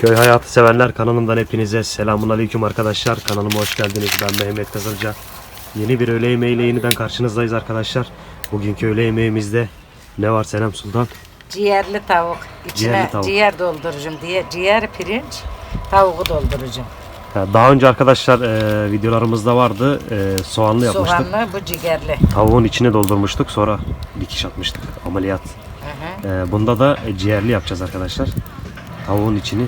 Köy hayatı sevenler kanalımdan hepinize selamun aleyküm arkadaşlar. Kanalıma hoş geldiniz. Ben Mehmet Kızılca. Yeni bir öğle yemeğiyle yeniden karşınızdayız arkadaşlar. Bugünkü öğle yemeğimizde ne var Senem Sultan? Ciğerli tavuk. İçine Ciğerli tavuk. ciğer dolduracağım diye. Ciğer pirinç, tavuğu dolduracağım. Ya Daha önce arkadaşlar e, videolarımızda vardı. E, soğanlı yapmıştık. Soğanlı bu ciğerli. Tavuğun içine doldurmuştuk. Sonra dikiş atmıştık. Ameliyat. Hı hı. E, bunda da ciğerli yapacağız arkadaşlar. Tavuğun içini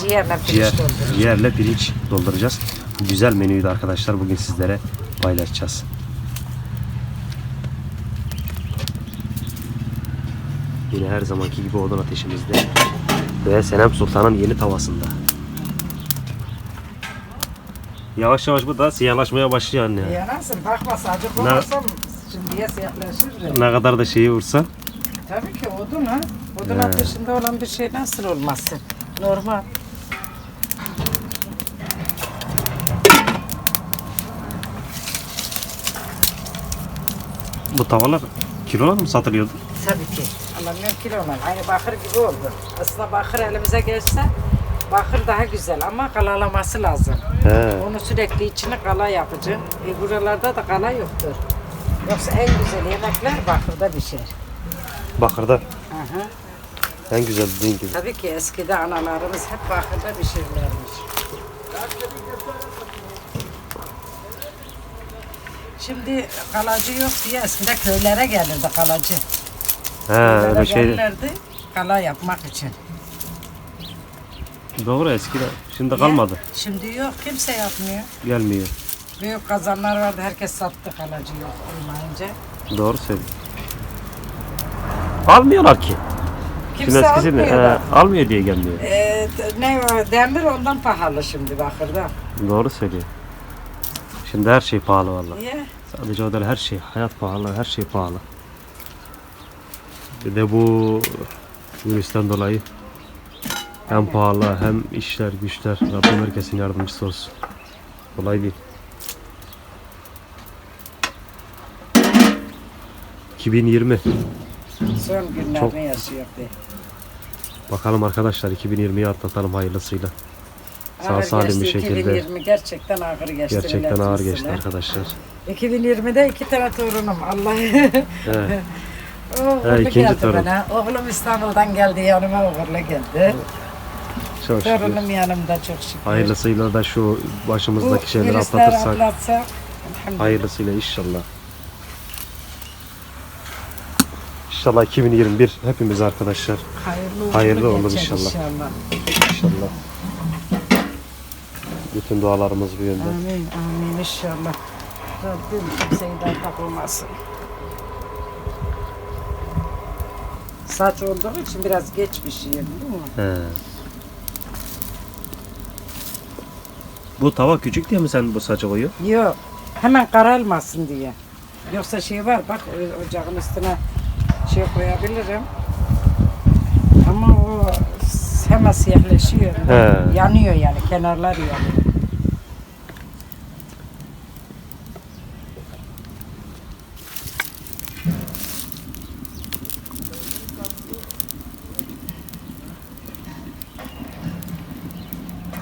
Ciğerle pirinç ciğer, dolduracağım. ciğerle pirinç dolduracağız. Güzel menüyü de arkadaşlar bugün sizlere paylaşacağız. Yine her zamanki gibi odun ateşimizde ve Senem Sultan'ın yeni tavasında. Yavaş yavaş bu da siyahlaşmaya başlıyor anne. Yanarsın bakma sadece koyarsam şimdiye siyahlaşır. Ne kadar da şeyi vursa Tabii ki odun ha. Odun He. ateşinde olan bir şey nasıl olmasın? Normal. Bu tavalar kilolar mı satılıyordu? Tabii ki. Alamıyorum kilolar. Aynı bakır gibi oldu. Aslında bakır elimize geçse bakır daha güzel ama kalalaması lazım. He. Onu sürekli içine kala yapacağım. E buralarda da kala yoktur. Yoksa en güzel yemekler bakırda pişer. Bakırda Hı hı. en güzel dediğin gibi. Tabii ki eskide analarımız hep bakırda pişirirlermiş. Şimdi kalacı yok diye eskide köylere gelirdi kalacı. He Köylere öyle şey. gelirlerdi kala yapmak için. Doğru eskiden. Şimdi kalmadı. Şimdi yok kimse yapmıyor. Gelmiyor. Büyük kazanlar vardı herkes sattı kalacı yok olmayınca. Doğru söylüyor. Almıyorlar ki. Şimdi Kimse eskisi de, almıyor da. he, almıyor diye gelmiyor. Ee, ne o, demir ondan pahalı şimdi bakırda. Doğru söylüyor. Şimdi her şey pahalı vallahi. Niye? Sadece o değil her şey. Hayat pahalı, her şey pahalı. Bir de bu virüsten dolayı hem pahalı hem işler güçler. Rabbim herkesin yardımcısı olsun. Kolay değil. 2020. Son günlerini Çok- yaşıyor. Bakalım arkadaşlar 2020'yi atlatalım hayırlısıyla. Sağ salim bir şekilde. 2020 gerçekten ağır geçti. Gerçekten ağır geçti arkadaşlar. 2020'de iki tane torunum. Allah. Evet. Oğlu Ha, geldi torun. bana. Oğlum İstanbul'dan geldi yanıma uğurlu geldi. Çok şükür. Torunum yanımda çok şükür. Hayırlısıyla da şu Bu başımızdaki şeyleri virüsler atlatırsak elhamdülillah. hayırlısıyla inşallah. İnşallah 2021 hepimiz arkadaşlar Hayırlı, uğurlu Hayırlı olur inşallah. inşallah. inşallah. Bütün dualarımız bu yönde. Amin amin inşallah. Rabbim kimseyi de takılmasın. Saç olduğu için biraz geç pişiyor değil mi? He. Bu tava küçük diye mi sen bu saça koyuyorsun? Yok. Hemen kararmasın diye. Yoksa şey var bak o- ocağın üstüne şey koyabilirim. Ama o hemen siyahleşiyor. He. Yanıyor yani kenarlar yanıyor.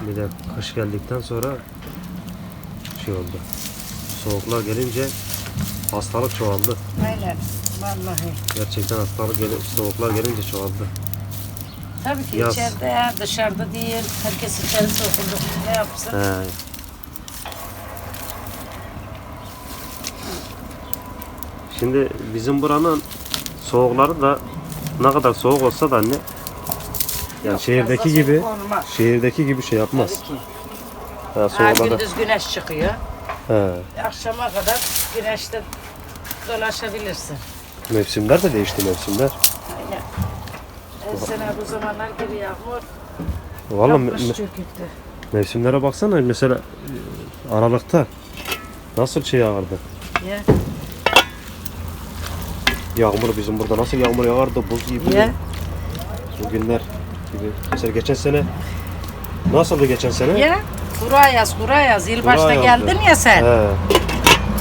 Bir de kış geldikten sonra şey oldu. Soğuklar gelince hastalık çoğaldı. Aynen. Vallahi. Gerçekten hastalık gel soğuklar gelince çoğaldı. Tabii ki Yaz. içeride dışarıda değil. Herkes içeri sokuldu. Ne yapsın? He. Şimdi bizim buranın soğukları da ne kadar soğuk olsa da anne yani Yok, şehirdeki gibi olmaz. şehirdeki gibi şey yapmaz. Tabii ki. Ha, Ha, soğuklarda. gündüz güneş çıkıyor. He. Akşama kadar güneşte dolaşabilirsin. Mevsimler de değişti mevsimler. Aynen. Her sene bu zamanlar bir yağmur Vallahi me- yapmış me- çöküktü. mevsimlere baksana mesela e, Aralık'ta nasıl şey yağardı. Ya, Yağmur bizim burada nasıl yağmur yağardı buz gibi. ya, Bugünler gibi. Mesela geçen sene nasıldı geçen sene? ya. Kura yaz, kura yaz. Yılbaşta Kura yazdı. geldin ya sen. He.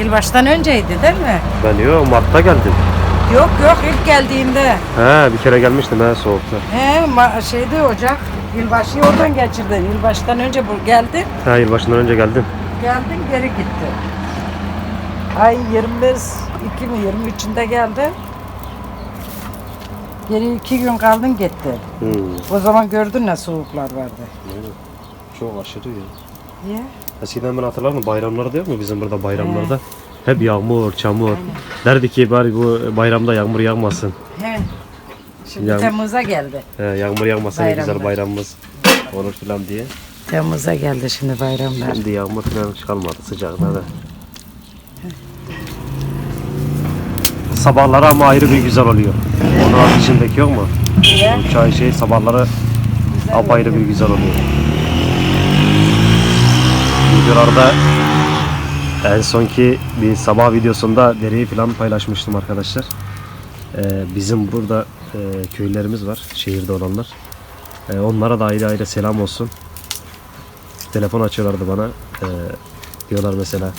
Yılbaştan önceydi değil mi? Ben yok Mart'ta geldim. Yok yok ilk geldiğinde. He bir kere gelmiştim he soğukta. He ma- şeyde Ocak. Yılbaşıyı oradan geçirdin. Yılbaşından önce bu geldi. Ha yılbaşından önce geldim. Geldin geri gitti. Ay 25, 2 mi 23'ünde geldi. Geri iki gün kaldın gitti. Hmm. O zaman gördün ne soğuklar vardı. Çok aşırı ya. Niye? Eskiden ben hatırlarım bayramlarda yok mu bizim burada bayramlarda? Hep yağmur, çamur. Derdi ki bari bu bayramda yağmur yağmasın. He. Şimdi Yani- Temmuz'a geldi. He, yağmur yağmasın ne güzel Bayramda. bayramımız olur filan diye. Temmuz'a geldi şimdi bayramlar. Şimdi yağmur filan hiç kalmadı sıcaklarda. Sabahları ama ayrı bir güzel oluyor. Onun içindeki yok mu? Niye? Bu çay şey sabahları Güzel apayrı oluyor. bir güzel oluyor. Videolarda en sonki bir sabah videosunda dereyi falan paylaşmıştım arkadaşlar. Ee, bizim burada e, köylerimiz var, şehirde olanlar. Ee, onlara da ayrı ayrı selam olsun. Telefon açıyorlardı bana. Ee, diyorlar mesela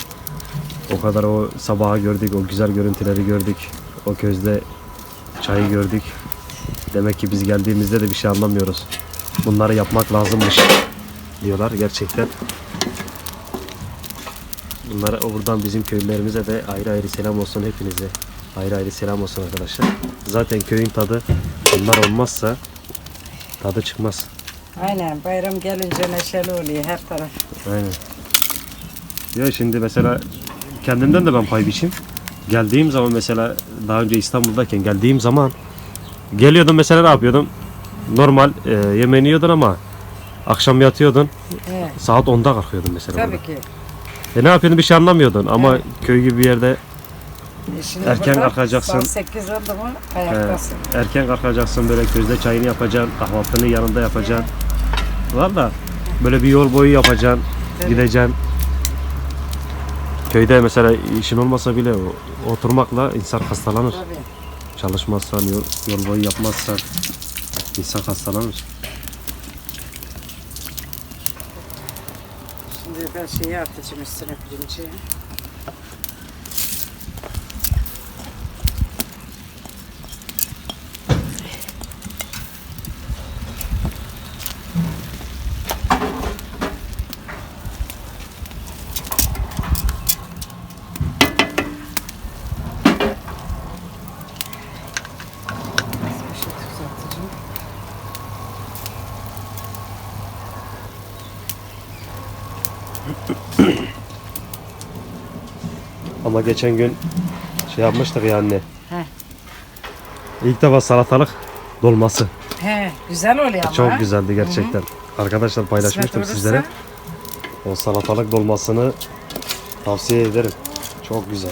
o kadar o sabaha gördük, o güzel görüntüleri gördük. O közde çayı gördük. Demek ki biz geldiğimizde de bir şey anlamıyoruz. Bunları yapmak lazımmış diyorlar gerçekten. Bunlara buradan bizim köylülerimize de ayrı ayrı selam olsun hepinize. Ayrı ayrı selam olsun arkadaşlar. Zaten köyün tadı bunlar olmazsa tadı çıkmaz. Aynen bayram gelince neşeli oluyor her taraf. Aynen. Ya şimdi mesela kendimden de ben pay biçeyim. Geldiğim zaman mesela daha önce İstanbul'dayken geldiğim zaman geliyordum mesela ne yapıyordum? Normal e, yemeğini yiyordun ama akşam yatıyordun. He, Saat 10'da kalkıyordun mesela. tabii burada. ki. E ne yapıyordun bir şey anlamıyordun ama köy gibi bir yerde E Şimdi Erken kalkacaksın. Saat 8 oldu mu e, ayaktasın. erken kalkacaksın böyle közde çayını yapacaksın, kahvaltını yanında yapacaksın. Valla böyle bir yol boyu yapacaksın, Tabii. gideceksin. Köyde mesela işin olmasa bile o- oturmakla insan hastalanır. Tabii. Çalışmazsan, yol, yol boyu yapmazsan insan hastalanır. Şimdi ben şeyi atacağım üstüne pirinci. Bir şey tuz atacağım. Ama geçen gün şey yapmıştık ya anne. He. İlk defa salatalık dolması. He, güzel oluyor ama. Çok güzeldi gerçekten. Arkadaşlar paylaşmıştım Kısmet sizlere. olursa O salatalık dolmasını tavsiye ederim. Çok güzel.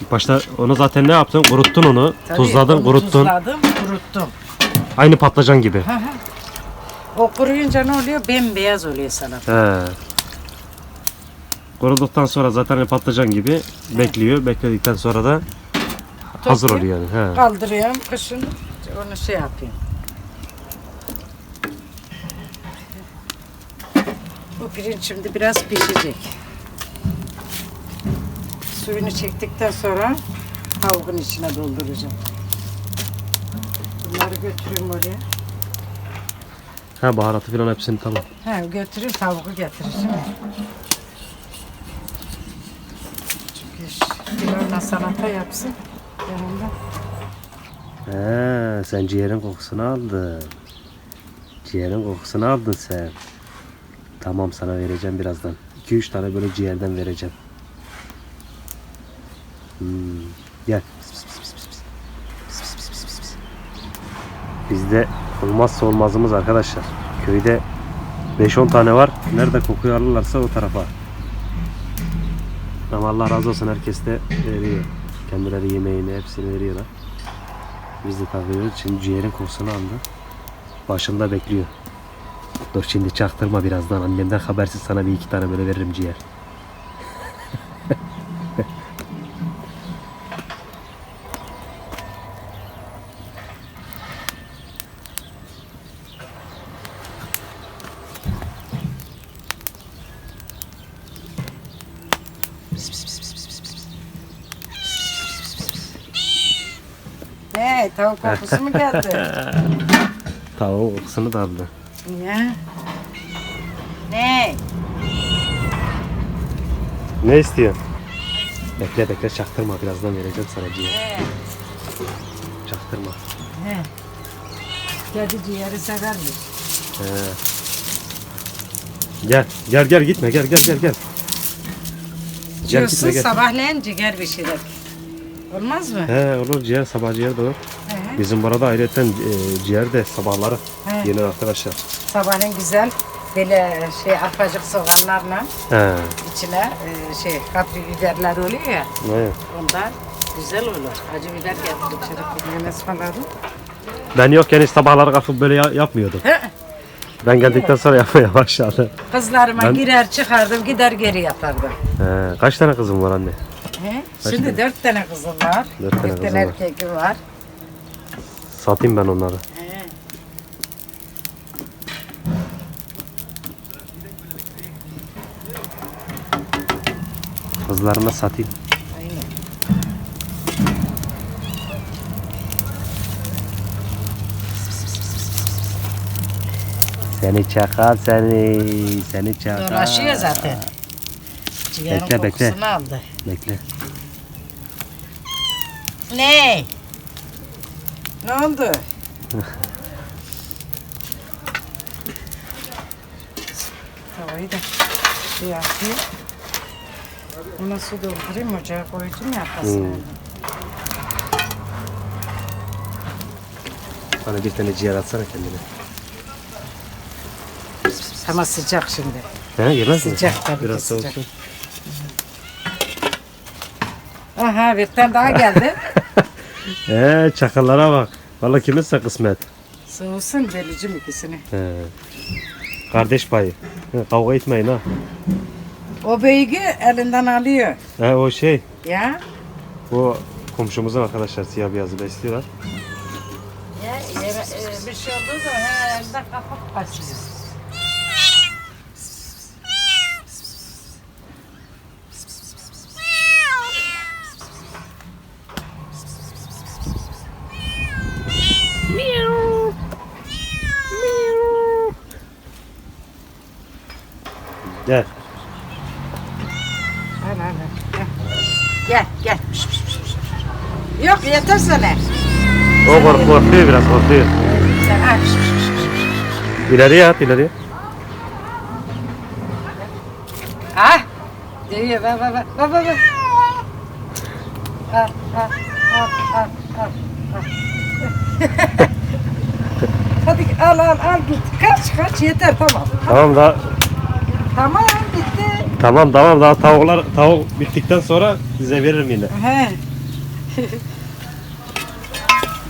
İlk başta onu zaten ne yaptın? Kuruttun onu. Tabii, tuzladın, onu kuruttun. Tuzladım, kuruttum. Aynı patlıcan gibi. O kuruyunca ne oluyor? Bembeyaz oluyor salata. He. Kuruduktan sonra zaten patlıcan gibi bekliyor. Bekledikten sonra da hazır Toplayıp oluyor yani. He. Kaldırıyorum, kışın onu şey yapayım. Bu pirinç şimdi biraz pişecek. Suyunu çektikten sonra tavuğun içine dolduracağım. Bunları götüreyim oraya. Ha baharatı falan hepsini tamam. Ha götüreyim tavuğu getireceğim. İş- pilavla salata yapsın yanında. He, sen ciğerin kokusunu aldın. Ciğerin kokusunu aldın sen. Tamam sana vereceğim birazdan. 2-3 tane böyle ciğerden vereceğim. Hmm, Gel. Bizde olmazsa olmazımız arkadaşlar. Köyde 5-10 tane var. Nerede kokuyu alırlarsa o tarafa. Ama Allah razı olsun herkes de veriyor. Kendileri yemeğini hepsini veriyorlar. Biz de takıyoruz. Şimdi ciğerin kokusunu aldı. Başında bekliyor. Dur şimdi çaktırma birazdan. Annemden habersiz sana bir iki tane böyle veririm ciğer. Ne tavuk kokusu mu geldi? Tavuğun kokusunu da aldı. Niye? Ne? Ne istiyorsun? Bekle bekle çaktırma birazdan vereceğim sana ciğer. He. Çaktırma. He. Kedi ciğeri severmiş. He. Gel gel gel gitme gel gel gel gel. Gel Diyorsun gitme gel. sabahleyin ciğer pişirir. Olmaz mı? He olur ciğer sabah ciğer de olur. Bizim burada ayrıca e, ciğer de sabahları He. yenir arkadaşlar. Sabahleyin güzel böyle şey arpacık soğanlarla He. içine e, şey kapri biberler oluyor ya. Evet. Ondan güzel olur. Acı biber getirdim çocuk yemeğini ısmarladım. Ben yokken hiç sabahları kalkıp böyle ya- yapmıyordum. He. Ben geldikten sonra yapmaya başladı. Kızlarıma Ben- girer çıkardım gider geri yapardım. He. Kaç tane kızım var anne? He? Şimdi dört tane kızım var. Dört tane kızım var. erkeği var. Satayım ben onları. He. Kızlarıma satayım. Aynen. Seni çakal seni. Seni çakal. Dolaşıyor zaten. Ciğerin Bekle, bekle. kokusunu aldı. Bekle. Ne? Ne oldu? Tavayı da şey yapayım. Buna su doldurayım ocağa koydum ya arkasına. Hmm. Bana bir tane ciğer atsana kendine. Ama sıcak şimdi. He yemez mi? Sıcak tabii ki Biraz sıcak. soğusun. Aha bir tane daha geldi. He çakallara bak. Vallahi kiminse kısmet. Soğusun bölücüm ikisini. He. Kardeş payı. He, kavga etmeyin ha. O beygü elinden alıyor. He, o şey. Ya. Bu komşumuzun arkadaşlar siyah beyazı besliyorlar. Ya yeme, e, bir şey olduğu zaman he, elinden kapıp kaçıyor. Gel. Al. Gel gel. gel. Şş, şş, şş, şş. Yok yeter sana. O kork korkuyor biraz korkuyor. Sen al. Şş, şş, şş, şş. İleriye at ileriye. Ah. Diyor bak bak bak bak bak. bak. Al al al al al. Hadi al al al git. Kaç kaç yeter tamam. Tamam daha Tamam bitti. tamam tamam daha tavuklar tavuk bittikten sonra size veririm yine. He.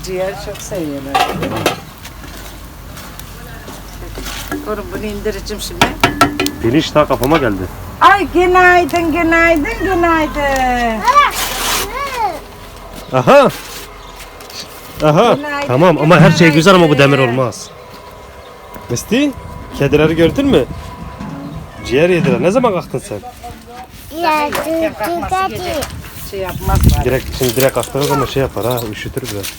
Ciğer çok seviyorlar. Oğlum bunu indireceğim şimdi. Pirinç daha kafama geldi. Ay günaydın günaydın günaydın. Aha. Aha. Günaydın, Tamam ama her şey güzel ama bu demir günaydın. olmaz. Misty, kedileri gördün mü? Ciğer yediler. Ne zaman kalktın sen? Ya kalkması gece şey yapmazlar. Direkt şimdi direkt kalktığın zaman şey yapar ha, üşütür biraz.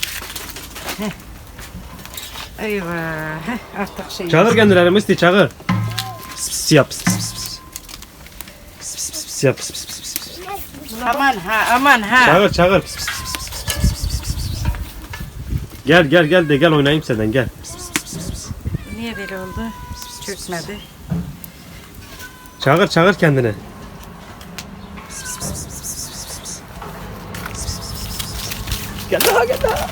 Eyvah. heh, Artık şey. Çağır kendilerini Misty, çağır. Pıs pıs yap. Pıs. Pıs pıs pıs pıs yap. Pıs pıs pıs. Aman ha aman ha. Çağır çağır. Pıs pıs pıs. Gel gel gel de gel oynayayım senden gel. Niye böyle oldu? Çökmedi. Çağır çağır kendini. Gel daha gel daha.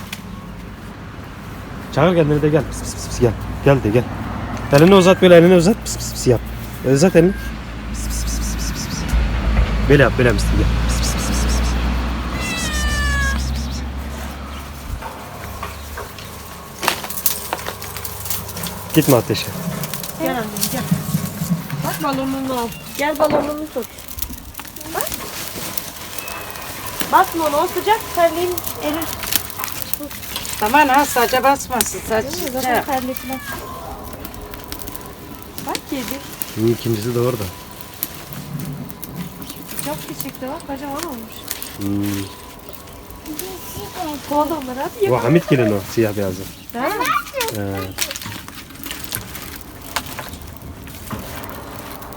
Çağır kendini de gel. Pıs pıs pıs gel. Gel de gel. Elini uzat böyle elini uzat. Pıs pıs pıs yap. Uzat elini. Pıs pıs pıs pıs pıs pıs. Böyle yap böyle misin gel. Pıs pıs pıs pıs pıs pıs. Pıs pıs pıs pıs pıs pıs pıs. Gitme ateşe. Gel annem gel. Bak balonunu al. Gel balonunu tut. Bak. Basma onu o sıcak terliğin erir. Aman ha saça basmasın. Saç Değil mi? şey Zaten yap. terlikler. Bak kedi. Hı, İkincisi de orada. Çok küçüktü bak kocaman olmuş. Hmm. Kov da onları hadi Bu Hamit gelin o siyah beyazı. Ha? Ee,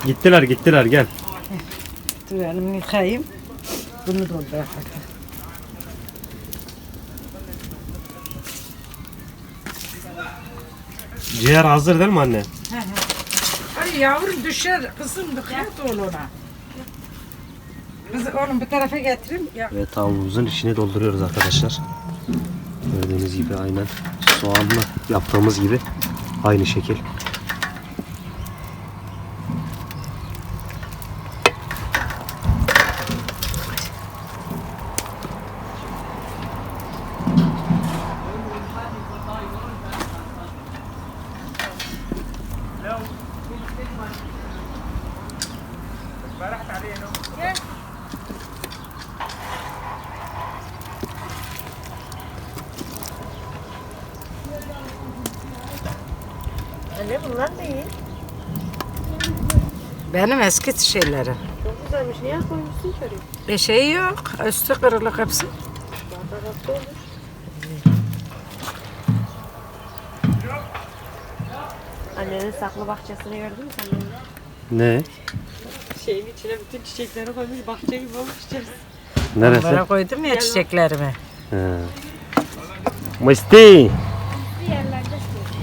Gittiler gittiler gel. Dur elimi yıkayayım. Bunu doldur. Ciğer hazır değil mi anne? Ay yavrum düşer. Kızım dikkat ol ona. Kız oğlum bir tarafa getireyim. Ya. Ve tavuğumuzun içine dolduruyoruz arkadaşlar. Gördüğünüz gibi aynen soğanlı yaptığımız gibi aynı şekil. Anne bunlar iyi. Benim eski şeylerim. Çok güzelmiş. Niye koymuşsun ki oraya? Bir şey yok. Üstü kırılık hepsi. Bardakta olur. Annenin saklı bahçesini gördün mü sen? Ne? Şeyin içine bütün çiçekleri koymuş. Bahçe gibi olmuş içerisi. Neresi? Onlara koydum ya çiçeklerimi. He. Musti.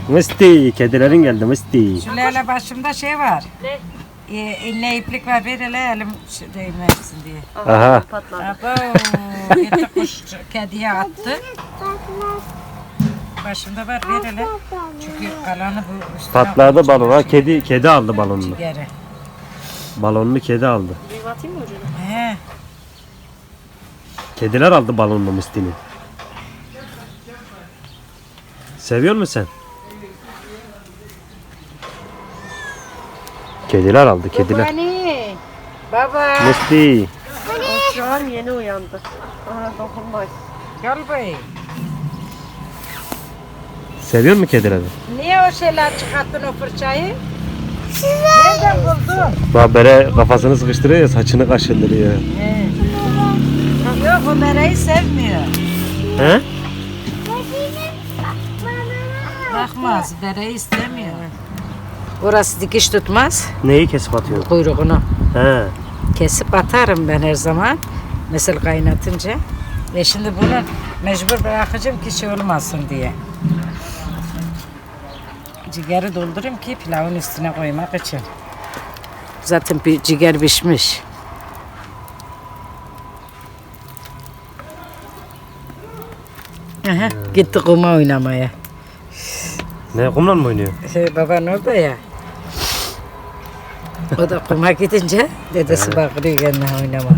Musti. Kedilerin geldi Musti. Şu lale başımda şey var. Ne? E, inne iplik var bir ele elim değmesin diye. Aha. Patladı. Abo, gitti kuş kediye attı. Başımda var bir ele. Çünkü kalanı bu üstüne Patladı balon. Ha, kedi kedi aldı balonunu. Geri. Balonunu kedi aldı. Bir atayım mı ucunu? He. Kediler aldı balonunu Musti'nin. Seviyor musun sen? Kediler aldı kediler. Bani. Baba. Musti. Şu an yeni uyandı. Aha dokunmayın. Gel bey. Seviyor musun kedileri? Niye o şeyler çıkarttın o fırçayı? Nereden buldun? Bak böyle kafasını sıkıştırıyor ya saçını kaşındırıyor. He. Yok o nereyi sevmiyor. He? Bakmaz, dereyi istemiyor. Orası dikiş tutmaz. Neyi kesip atıyor? Kuyruğunu He. kesip atarım ben her zaman. Mesela kaynatınca. Ve şimdi bunu mecbur bırakacağım ki şey olmasın diye. Ciğeri doldurayım ki pilavın üstüne koymak için. Zaten bir ciğer pişmiş. Aha, gitti kuma oynamaya. Ne kumla mı oynuyor? Şey, baban orada ya. O da kuma gidince dedesi bakıyor kendine oynama.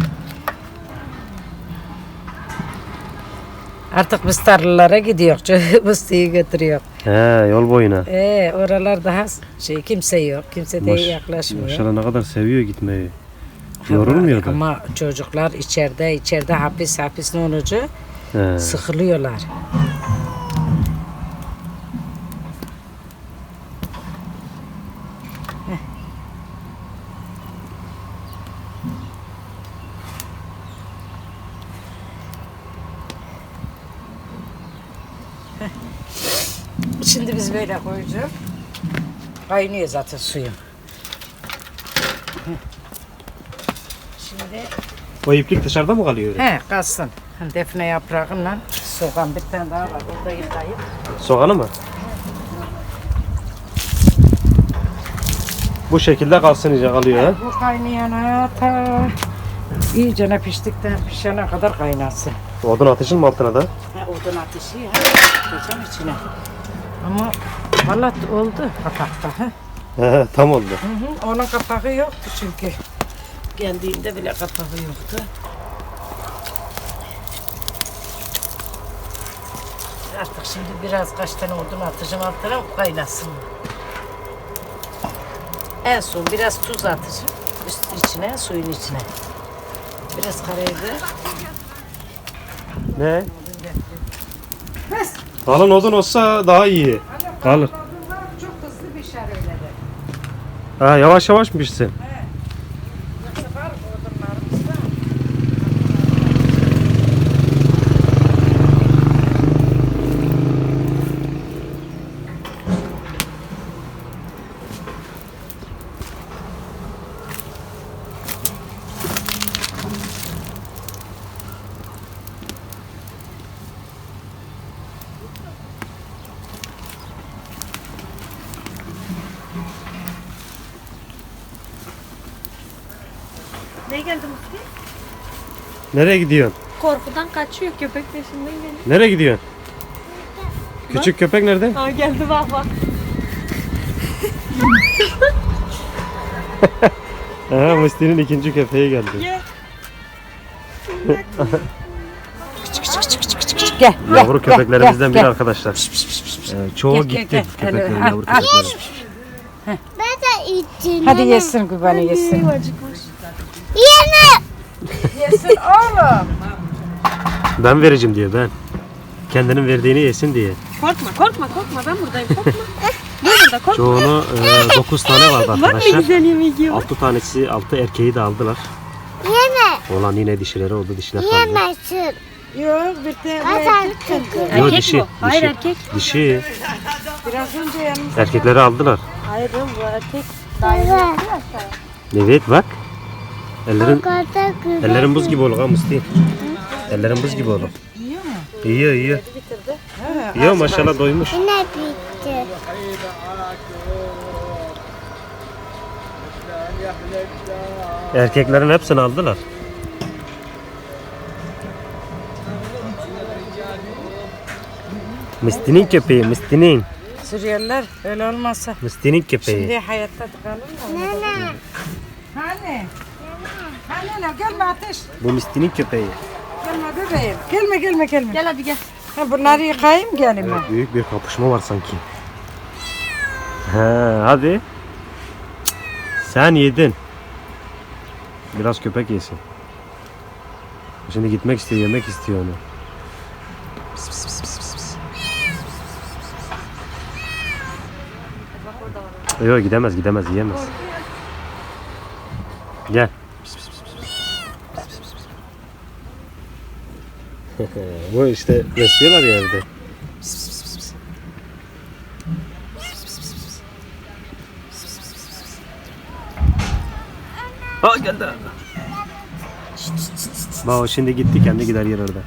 Artık biz tarlalara gidiyor. Mıstığı götürüyor. He yol boyuna. Ee, oralar daha şey kimse yok. Kimse de Maş- yaklaşmıyor. Maşallah ne kadar seviyor gitmeyi. Yorulmuyor da. Ama çocuklar içeride içeride hapis hapis ne olacak? He. Sıkılıyorlar. Şimdi biz böyle koyacağız. Kaynıyor zaten suyum. Şimdi O iplik dışarıda mı kalıyor? He kalsın. Defne yaprağıyla soğan bir tane daha var. Onu da yıkayıp. Soğanı mı? Bu şekilde kalsın iyice kalıyor ha. Bu kaynayana ta iyice ne piştikten pişene kadar kaynasın. Odun atışın mı altına da? Ha, odun ateşi ya. Koyacağım içine. Ama valla oldu kapakta. Ha? He, tam oldu. Hı hı, onun kapağı yoktu çünkü. Geldiğinde bile kapağı yoktu. Artık şimdi biraz kaç tane odun atacağım altına kaynasın. En son biraz tuz atacağım üst içine, suyun içine. Biraz karabiber. Ne? Kalın odun olsa daha iyi. Kalır. Çok hızlı pişer öyle de. Ha, yavaş yavaş mı pişsin? Ne geldi Musti? Nereye gidiyorsun? Korkudan kaçıyor köpek peşinden geliyor. Nereye gidiyorsun? Küçük köpek nerede? Ha geldi bak bak. Aha Musti'nin ikinci köpeği geldi. Gel. Gel. Yavru gel, köpeklerimizden biri arkadaşlar. Ee, çoğu Gel, gel, gitti gel. köpeklerin Al, yavru al. köpekleri. Ben de içtim. Hadi yesin kurbanı yesin. Yuvacıkmış. Yine. Yesin oğlum. Ben vereceğim diyor ben. Kendinin verdiğini yesin diye. Korkma korkma korkma ben buradayım korkma. ben burada korkma. Çoğunu 9 tane vardı Bak ne arkadaşlar. güzel yemek yiyor. 6 tanesi 6 erkeği de aldılar. Yeme. Olan yine dişileri oldu dişler kaldı. Yemesin. Yok bir de bu Kazan erkek kızı. Yo, Erkek dişi. Hayır dişi. erkek. Dişi. Biraz önce yalnız. Erkekleri aldılar. Hayır bu erkek. Daha yeni Evet. Evet bak. Ellerin ellerin buz gibi olur ha Musti. Ellerin buz gibi olur. Yiyor mu? Yiyor yiyor. Bitirdi. Ha, Yiyor maşallah doymuş. Yine bitti. Erkeklerin hepsini aldılar. Musti'nin köpeği, Musti'nin. Suriyeliler öyle olmazsa. Musti'nin köpeği. Şimdi hayatta tıkalım mı? Nene. Hani? Hani ne? Gelme ateş. Bu Musti'nin köpeği. Gelme bebeğim. Gelme gelme gelme. Gel hadi gel. Ha, bunları yıkayayım gelin ben. Büyük bir kapışma var sanki. Ha, hadi. Sen yedin. Biraz köpek yesin. Şimdi gitmek istiyor, yemek istiyor onu. Pıs pıs pıs pıs pıs pıs. Yok gidemez, gidemez, yiyemez. Gel. Pıs pıs pıs pıs. Pıs pıs pıs pıs. Bu işte besliyorlar ya evde. Aa geldi. Bak o şimdi gitti kendi gider yer orada.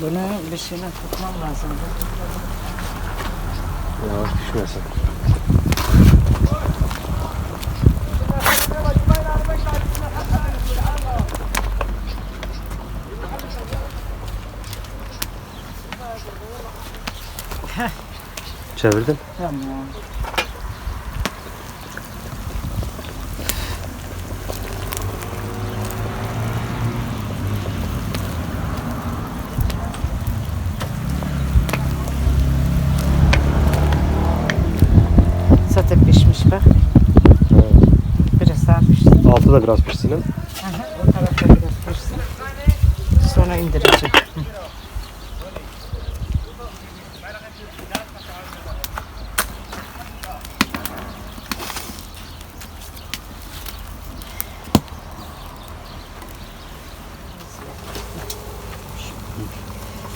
Bunu bir şeyle tutmam lazım. Yavaş düşmesin. Çevirdin. Tamam. Zaten pişmiş bak. Biraz daha Altı da biraz pişsin. ha. Aha, o tarafta biraz pişsin. Sonra indireceğim.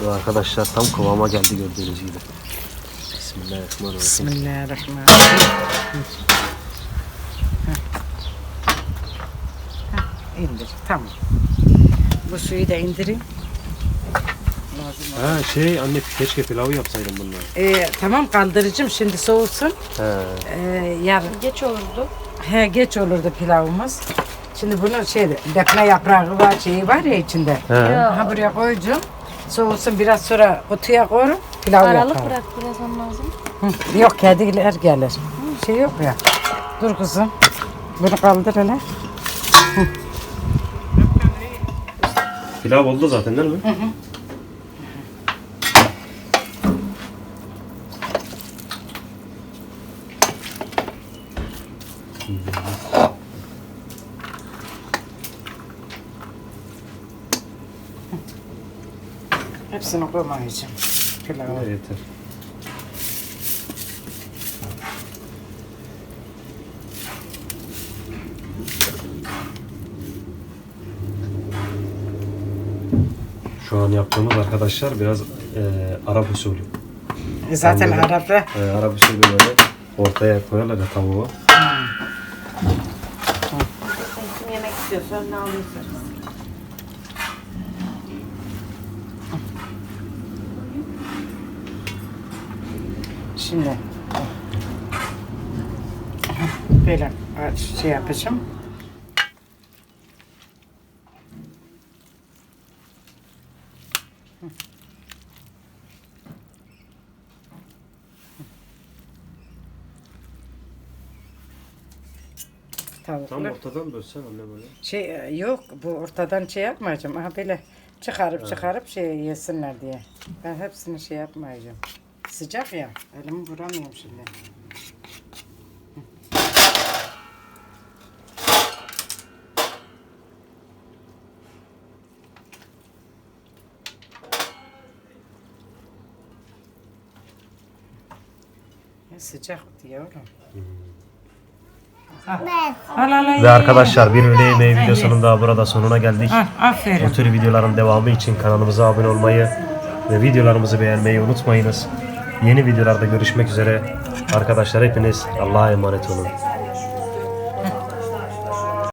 Hı. Arkadaşlar tam kıvama geldi gördüğünüz gibi. Bismillahirrahmanirrahim. Bismillahirrahmanirrahim. Heh. Heh, İndir. Tamam. Bu suyu da indireyim. Lazım. Ha şey anne keşke pilavı yapsaydım bunları. Ee, tamam kaldıracağım şimdi soğusun. He. Ee, yarın Geç olurdu. he, geç olurdu pilavımız. Şimdi bunun şey defne yaprağı var şeyi var ya içinde. He. Ha buraya koyacağım. Soğusun biraz sonra kutuya koyarım. Pilav Aralık yaparım. bırak biraz onun lazım. Hı, Yok kediler gelir. Hı, Şey yok ya. Dur kızım. Bunu kaldır hele. Pilav oldu zaten değil mi? Hepsini koymayacağım. Pilavı. Yeter. Yaptığımız arkadaşlar biraz e, Arap usulü. Zaten Anladım. Arap'ta E, Arap usulü böyle ortaya koyarlar ya tavuğu. Kim yemek istiyorsa ne alıyorsun? şimdi böyle şey yapacağım. Tam Tavuklar. ortadan bölsen anne böyle. Şey e, yok bu ortadan şey yapmayacağım. Aha böyle çıkarıp çıkarıp şey yesinler diye. Ben hepsini şey yapmayacağım. Sıcak ya. Elimi vuramıyorum şimdi. Sıcak diyor oğlum. Ben. Al al al. Ve arkadaşlar bir öğle yemeği videosunun daha burada sonuna geldik. Aferin. Bu tür videoların devamı için kanalımıza abone olmayı ve videolarımızı beğenmeyi unutmayınız. Yeni videolarda görüşmek üzere. Arkadaşlar hepiniz Allah'a emanet olun.